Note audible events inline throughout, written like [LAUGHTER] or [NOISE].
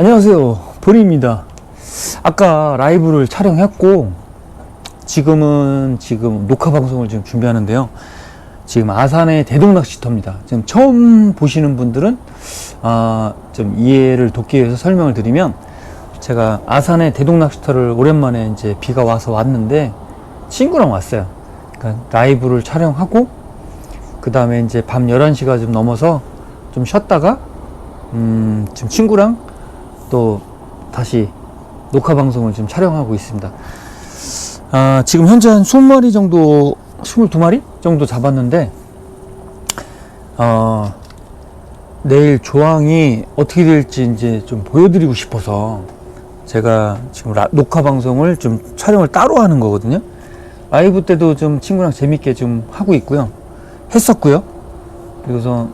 안녕하세요. 보리입니다. 아까 라이브를 촬영했고, 지금은 지금 녹화 방송을 지금 준비하는데요. 지금 아산의 대동낚시터입니다. 지금 처음 보시는 분들은, 아, 좀 이해를 돕기 위해서 설명을 드리면, 제가 아산의 대동낚시터를 오랜만에 이제 비가 와서 왔는데, 친구랑 왔어요. 그러니까 라이브를 촬영하고, 그 다음에 이제 밤 11시가 좀 넘어서 좀 쉬었다가, 음, 지금 친구랑 또 다시 녹화 방송을 지금 촬영하고 있습니다. 아, 지금 현재 한 20마리 정도, 22마리 정도 잡았는데, 어, 내일 조항이 어떻게 될지 이제 좀 보여드리고 싶어서 제가 지금 라- 녹화 방송을 좀 촬영을 따로 하는 거거든요. 라이브 때도 좀 친구랑 재밌게 좀 하고 있고요. 했었고요. 그래서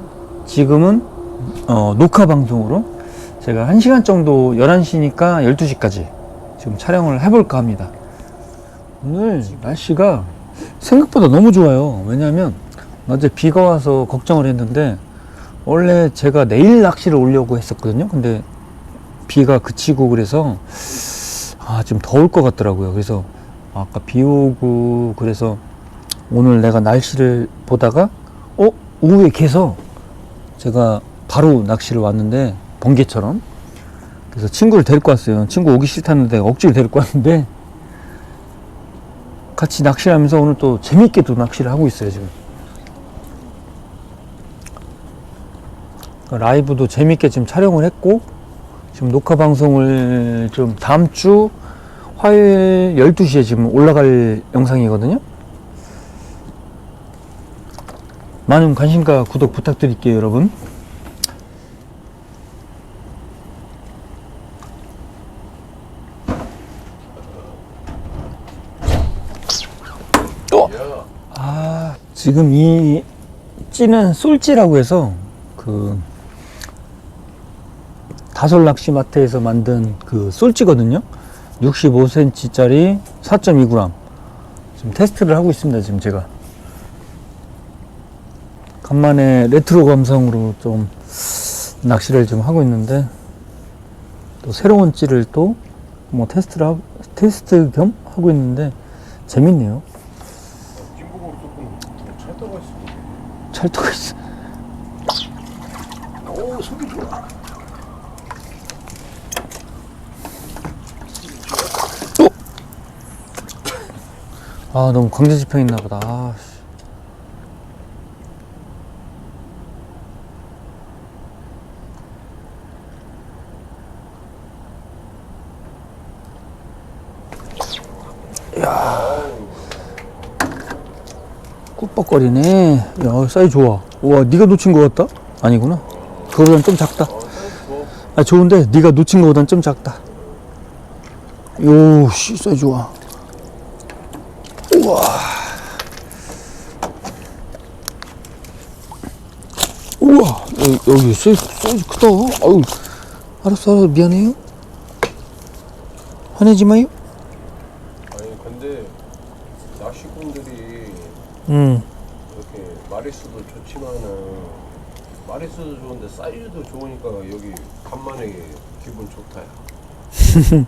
지금은 어, 녹화 방송으로 제가 1시간 정도 11시니까 12시까지 지금 촬영을 해볼까 합니다. 오늘 날씨가 생각보다 너무 좋아요. 왜냐면 어제 비가 와서 걱정을 했는데 원래 제가 내일 낚시를 오려고 했었거든요. 근데 비가 그치고 그래서 아, 좀 더울 것 같더라고요. 그래서 아까 비 오고 그래서 오늘 내가 날씨를 보다가 어 오후에 개서 제가 바로 낚시를 왔는데 번개처럼 그래서 친구를 데리고 왔어요. 친구 오기 싫다는데 억지로 데리고 왔는데 같이 낚시를 하면서 오늘 또 재밌게 또 낚시를 하고 있어요 지금. 라이브도 재밌게 지금 촬영을 했고 지금 녹화 방송을 좀 다음 주 화요일 12시에 지금 올라갈 영상이거든요. 많은 관심과 구독 부탁드릴게요, 여러분. 지금 이 찌는 솔찌라고 해서 그 다솔 낚시마트에서 만든 그 솔찌거든요. 65cm짜리 4.2g. 지금 테스트를 하고 있습니다, 지금 제가. 간만에 레트로 감성으로 좀 낚시를 좀 하고 있는데 또 새로운 찌를 또 뭐 테스트를 하, 테스트 겸 하고 있는데 재밌네요. 김복으로 조금 찰떡가 찰떡이 있어. 오, 속이 좋아. 아 너무 광대 지평 있나 보다. 아, 씨. 꾹 뻑거리네. 야, 사이즈 좋아. 우와, 네가 놓친 것 같다? 아니구나. 그거보단 좀 작다. 아, 좋은데 네가 놓친 것보단 좀 작다. 요, 씨, 사이즈 좋아. 우와. 우와, 여기 사이즈, 사이즈 크다. 아유, 알았어, 알았어, 미안해요. 화내지 마요. 아니, 근데 낚시꾼들이 음. 이렇게 마리수도 좋지만은 마리수도 좋은데 사이즈도 좋으니까 여기 간만에 기분 좋다 야. [LAUGHS]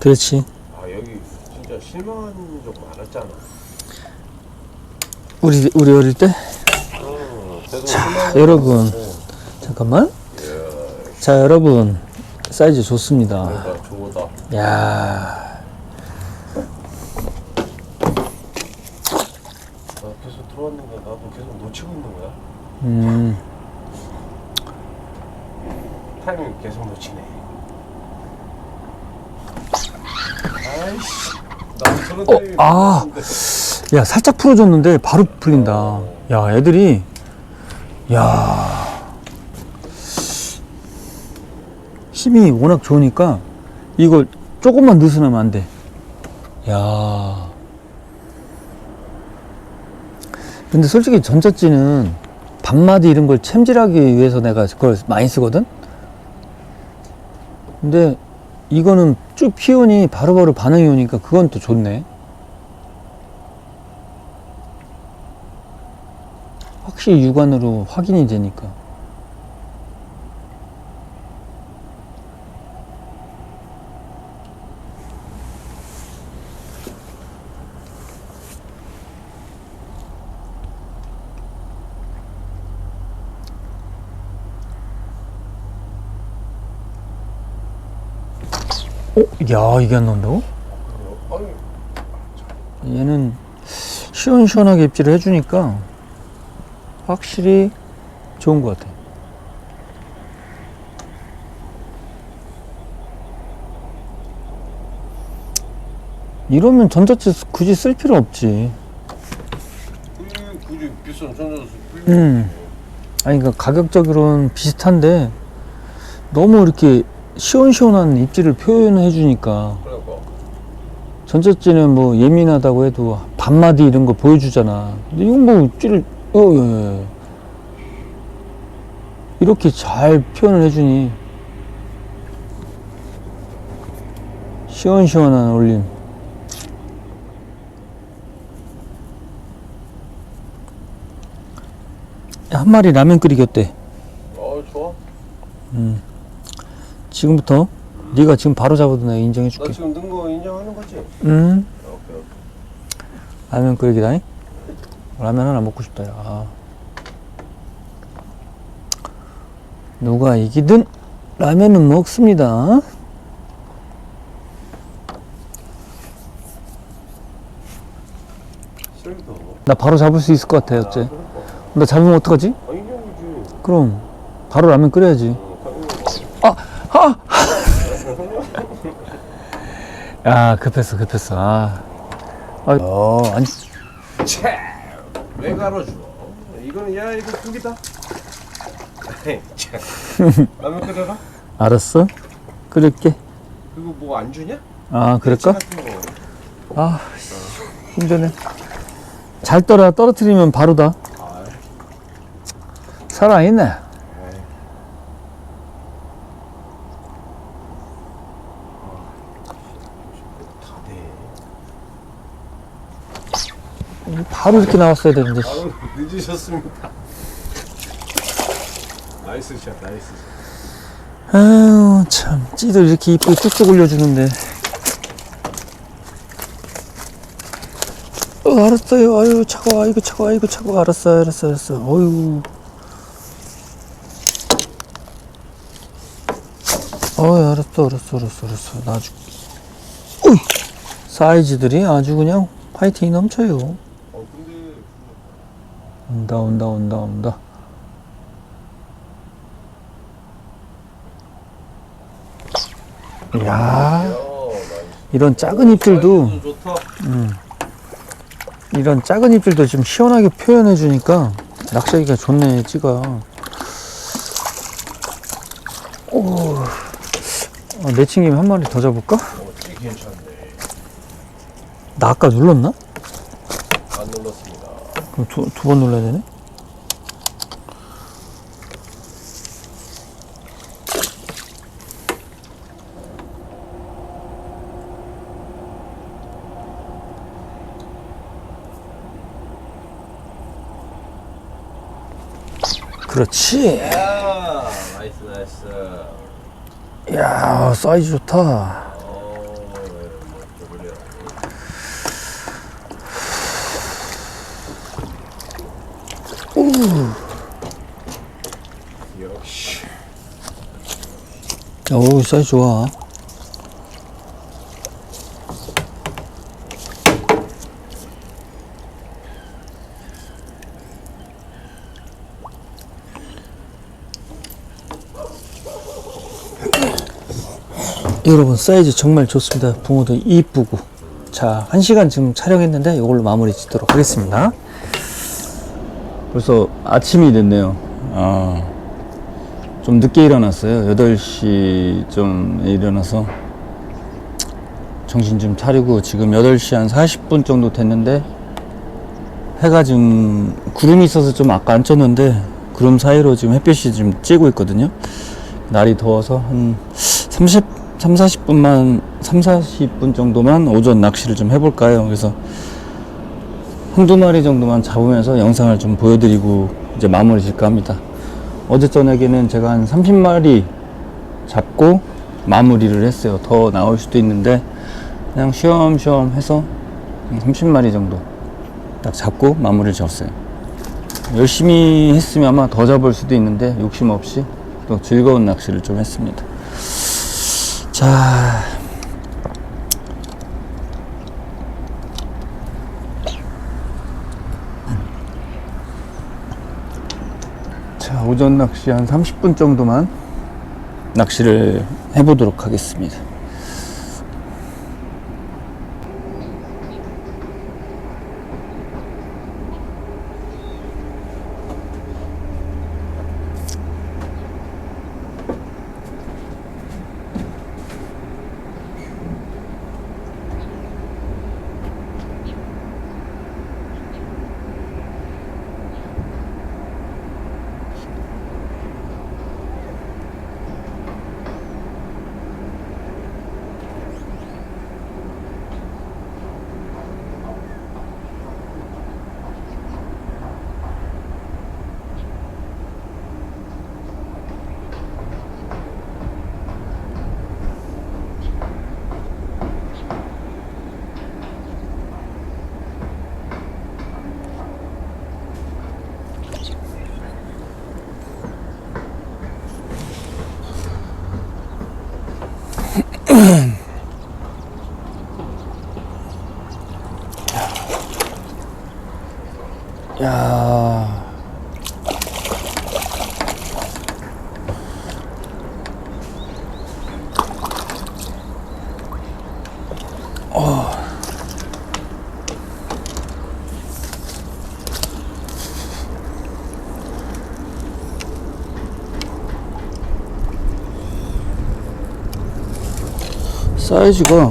그렇지. 아, 여기 진짜 실망한 적 많았잖아. 우리, 우리 어릴 때? 어, 실망한 여러분. 잠깐만. 자, 여러분. 사이즈 좋습니다. 그러니까 좋다. 야 나 계속 들어왔는데 나도 계속 놓치고 있는 거야. 음. 타이밍 계속 놓치네. 아이씨. 저런 어, 타이밍 아. 놓쳤는데. 야, 살짝 풀어줬는데 바로 풀린다. 야, 애들이. 야 힘이 워낙 좋으니까 이걸 조금만 느슨하면 안 돼. 야 근데 솔직히 전자찌는 반마디 이런 걸 챔질하기 위해서 내가 그걸 많이 쓰거든? 근데 이거는 쭉 피우니 바로바로 반응이 오니까 그건 또 좋네. 확실히 육안으로 확인이 되니까. 어? 야 이게 안 나온다고? 얘는 시원시원하게 입질을 해주니까 확실히 좋은 것 같아. 이러면 전자체 굳이 쓸 필요 없지. 그 굳이 비싼 전자수 음. 아니, 그러니까 가격적으로는 비슷한데 너무 이렇게 시원시원한 입질을 표현해 주니까 전자찌는 뭐 예민하다고 해도 반마디 이런 거 보여주잖아. 근데 이건 뭐 입질을 어, 예, 예. 이렇게 잘 표현을 해주니 시원시원한 올림. 한 마리 라면 끓이겠대. 어 좋아 지금부터 네가 지금 바로 잡아도 내가 나 인정해줄게. 지금 는거 인정하는 거지? 음. 오케이 오케이 라면 끓이기다니? 라면 하나 먹고 싶다, 야. 누가 이기든 라면은 먹습니다. 나 바로 잡을 수 있을 것 같아, 어째? 그러니까 나 잡으면 어떡하지? 아 인정이지 그럼, 바로 라면 끓여야지. 어, 야, [LAUGHS] 급했어, 급했어. 아. 아, 어, 아니, 왜 갈아줘? 이거는 야 이거 고기다. 참. 라면 끓여라. 알았어? 끓일게. 그리고 뭐 안 주냐? 아, 그럴까? 아, 씨, 힘드네. 잘 떠라, 떨어뜨리면 바로다. 아, 살아있네. 다 돼. 바로 이렇게 나왔어야 되는데. 씨. 바로 늦으셨습니다. [LAUGHS] 나이스 샷, 나이스 샷. 아유 참 찌들 이렇게 이쁘게 쭉쭉 올려주는데 어 알았어요 아유 차가워 아이고 차가워 아이고 차가워 알았어 알았어 알았어 어유 어 알았어 알았어 알았어 알았어 나 아주 어이 사이즈들이 아주 그냥 파이팅이 넘쳐요 온다 온다 온다 온다 야. 이런 작은 사이즈도 좋다. 이런 작은 입질도 좀 시원하게 표현해 주니까 낚시하기가 좋네 찌가 오 어, 내친김에 한 마리 더 잡을까? 어. 나 아까 눌렀나? 안 눌렀습니다. 그럼 두 두 번 눌러야 되네 그렇지 야, 나이스, 나이스. 야 사이즈 좋다 어, 그래. 역시. 어우 사이즈 좋아. 여러분 사이즈 정말 좋습니다. 붕어도 이쁘고. 자 1시간 지금 촬영했는데 이걸로 마무리 짓도록 하겠습니다 벌써 아침이 됐네요 아. 좀 늦게 일어났어요. 8시 좀 일어나서 정신 좀 차리고 지금 8시 한 40분 정도 됐는데 해가 지금 구름이 있어서 좀 아까 안 쪘는데 구름 사이로 지금 햇빛이 좀 쬐고 있거든요. 날이 더워서 한 30, 3, 40분만, 3, 40분 정도만 오전 낚시를 좀 해볼까요? 그래서 한두 마리 정도만 잡으면서 영상을 좀 보여드리고 이제 마무리 질까 합니다. 어제 저녁에는 제가 한 30마리 잡고 마무리를 했어요. 더 나올 수도 있는데 그냥 쉬엄쉬엄 해서 30마리 정도 딱 잡고 마무리를 지었어요. 열심히 했으면 아마 더 잡을 수도 있는데 욕심 없이 또 즐거운 낚시를 좀 했습니다. 자, 자, 오전 낚시 한 30분 정도만 낚시를 해보도록 하겠습니다. 야. [CLEARS THROAT] 사이즈가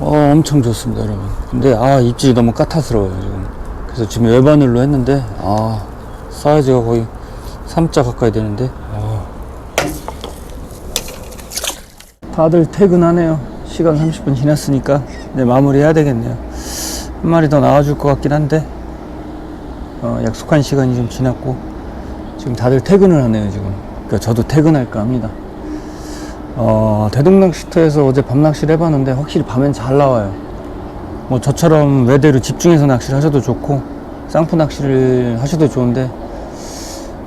어, 엄청 좋습니다, 여러분. 근데 아 입질이 너무 까탈스러워요 지금. 그래서 지금 열바늘로 했는데 아 사이즈가 거의 3자 가까이 되는데. 아. 다들 퇴근하네요. 시간 30분 지났으니까 이제 마무리해야 되겠네요. 한 마리 더 나와줄 것 같긴 한데 어, 약속한 시간이 좀 지났고 지금 다들 퇴근을 하네요 지금. 그러니까 저도 퇴근할까 합니다. 어, 대동낚시터에서 어제 밤낚시를 해봤는데 확실히 밤엔 잘 나와요. 뭐 저처럼 외대로 집중해서 낚시를 하셔도 좋고 쌍푸 낚시를 하셔도 좋은데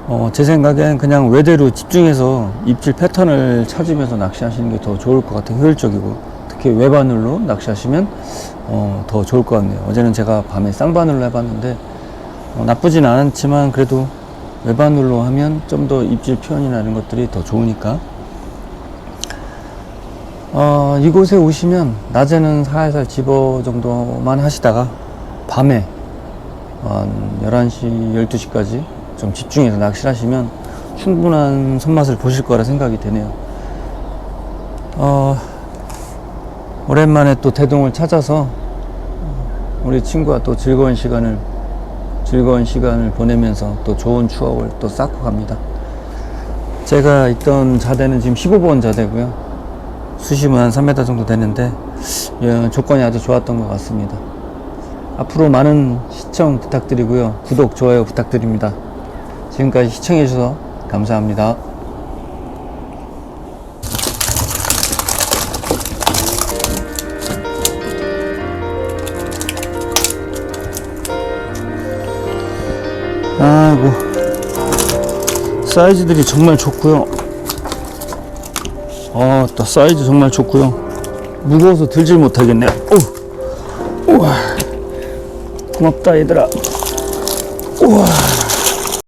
어, 제 생각엔 그냥 외대로 집중해서 입질 패턴을 찾으면서 낚시하시는 게 더 좋을 것 같아요. 효율적이고 특히 외바늘로 낚시하시면 어, 더 좋을 것 같네요. 어제는 제가 밤에 쌍바늘로 해봤는데 어, 나쁘진 않았지만 그래도 외바늘로 하면 좀 더 입질 표현이나 이런 것들이 더 좋으니까 어, 이곳에 오시면 낮에는 살살 집어 정도만 하시다가 밤에 한 11시, 12시까지 좀 집중해서 낚시를 하시면 충분한 손맛을 보실 거라 생각이 되네요. 어, 오랜만에 또 대동을 찾아서 우리 친구와 또 즐거운 시간을 즐거운 시간을 보내면서 또 좋은 추억을 또 쌓고 갑니다. 제가 있던 자대는 지금 15번 자대고요. 수심은 한 3m 정도 되는데 예, 조건이 아주 좋았던 것 같습니다. 앞으로 많은 시청 부탁드리고요. 구독, 좋아요 부탁드립니다. 지금까지 시청해 주셔서 감사합니다. 아이고 사이즈들이 정말 좋고요. 아, 또 사이즈 정말 좋고요. 무거워서 들질 못하겠네요. 오, 우와, 고맙다 얘들아.